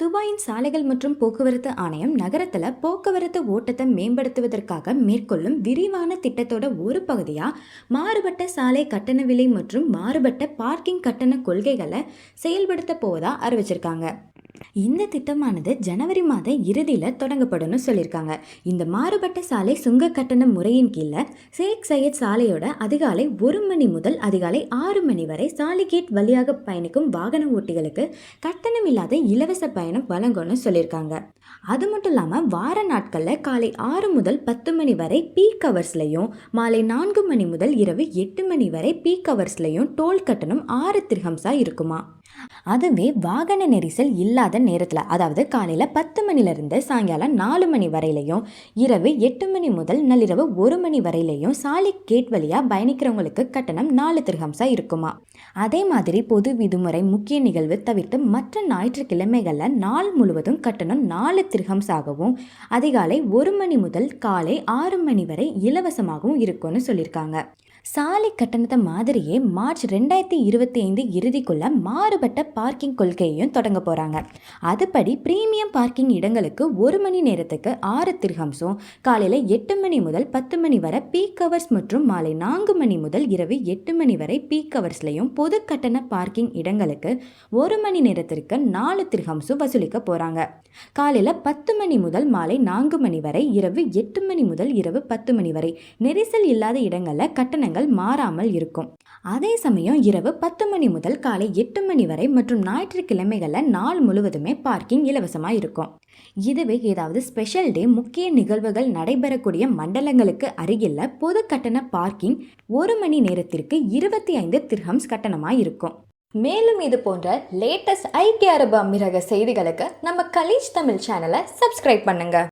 துபாயின் சாலைகள் மற்றும் போக்குவரத்து ஆணையம் நகரத்தில் போக்குவரத்து ஓட்டத்தை மேம்படுத்துவதற்காக மேற்கொள்ளும் விரிவான திட்டத்தோட ஒரு பகுதியாக மாறுபட்ட சாலை கட்டண விலை மற்றும் மாறுபட்ட பார்க்கிங் கட்டண கொள்கைகளை செயல்படுத்த போவதாக அறிவிச்சிருக்காங்க. இந்த திட்டமானது ஜனவரி மாத இறுதியில் தொடங்கப்படும்னு சொல்லியிருக்காங்க. இந்த மாறுபட்ட சாலை சுங்க கட்டண முறையின் கீழே ஷேக் சையத் சாலையோட அதிகாலை ஒரு மணி முதல் அதிகாலை ஆறு மணி வரை சாலை கேட் வழியாக பயணிக்கும் வாகன ஓட்டிகளுக்கு கட்டணம் இல்லாத இலவச பயணம் வழங்கும்னு சொல்லியிருக்காங்க. அது மட்டும் இல்லாமல் வார நாட்களில் காலை ஆறு முதல் பத்து மணி வரை பீக் ஹவர்ஸ்லையும் மாலை நான்கு மணி முதல் இரவு எட்டு மணி வரை பீக் ஹவர்ஸ்லையும் டோல் கட்டணம் ஆறு திர்ஹம்ஸாக இருக்குமா? அதுவே வாகன நெரிசல் இல்லாத நேரத்தில் அதாவது காலையில் பத்து மணிலேருந்து சாயங்காலம் நாலு மணி வரையிலையும் இரவு எட்டு மணி முதல் நள்ளிரவு ஒரு மணி வரையிலையும் சாலை கேட் வழியாக பயணிக்கிறவங்களுக்கு கட்டணம் நாலு திருஹம்சா இருக்குமா? அதே மாதிரி பொது விடுமுறை முக்கிய நிகழ்வு தவிர்த்து மற்ற ஞாயிற்றுக்கிழமைகளில் நாள் முழுவதும் கட்டணம் நாலு திருஹம்சாகவும் அதிகாலை ஒரு மணி முதல் காலை ஆறு மணி வரை இலவசமாகவும் இருக்கும்னு சொல்லியிருக்காங்க. சாலை கட்டணத்தை மாதிரியே மார்ச் ரெண்டாயிரத்தி இருபத்தி ஐந்து இறுதிக்குள்ள மாறுபட்ட பார்க்கிங் கொள்கையையும் தொடங்க போகிறாங்க அதுபடி பிரீமியம் பார்க்கிங் இடங்களுக்கு ஒரு மணி நேரத்துக்கு ஆறு திர்ஹம்ஸும் காலையில் எட்டு மணி முதல் பத்து மணி வரை பீக் ஹவர்ஸ் மற்றும் மாலை நான்கு மணி முதல் இரவு எட்டு மணி வரை பீக் ஹவர்ஸ்லையும் பொது கட்டண பார்க்கிங் இடங்களுக்கு ஒரு மணி நேரத்திற்கு நாலு திர்ஹம்ஸும் வசூலிக்க போகிறாங்க காலையில் பத்து மணி முதல் மாலை நான்கு மணி வரை இரவு எட்டு மணி முதல் இரவு பத்து மணி வரை நெரிசல் இல்லாத இடங்களில் கட்டணங்கள் மாறாமல் இருக்கும். அதே சமயம் இரவு பத்து மணி முதல் காலை எட்டு மணி வரை மற்றும் ஞாயிற்றுக்கிழமைகளில் நாள் முழுவதுமே பார்க்கிங் இலவசமாக இருக்கும். இதுவே ஏதாவது ஸ்பெஷல் டே முக்கிய நிகழ்வுகள் நடைபெறக்கூடிய மண்டலங்களுக்கு அருகில் பொது கட்டண பார்க்கிங் ஒரு மணி நேரத்திற்கு இருபத்தி ஐந்து திர்ஹம்ஸ் கட்டணமாக இருக்கும். மேலும் இது போன்ற லேட்டஸ்ட் ஐக்கிய அரபு அமீரக செய்திகளுக்கு நம்ம கலீஜ் தமிழ் சேனலை சப்ஸ்கிரைப் பண்ணுங்கள்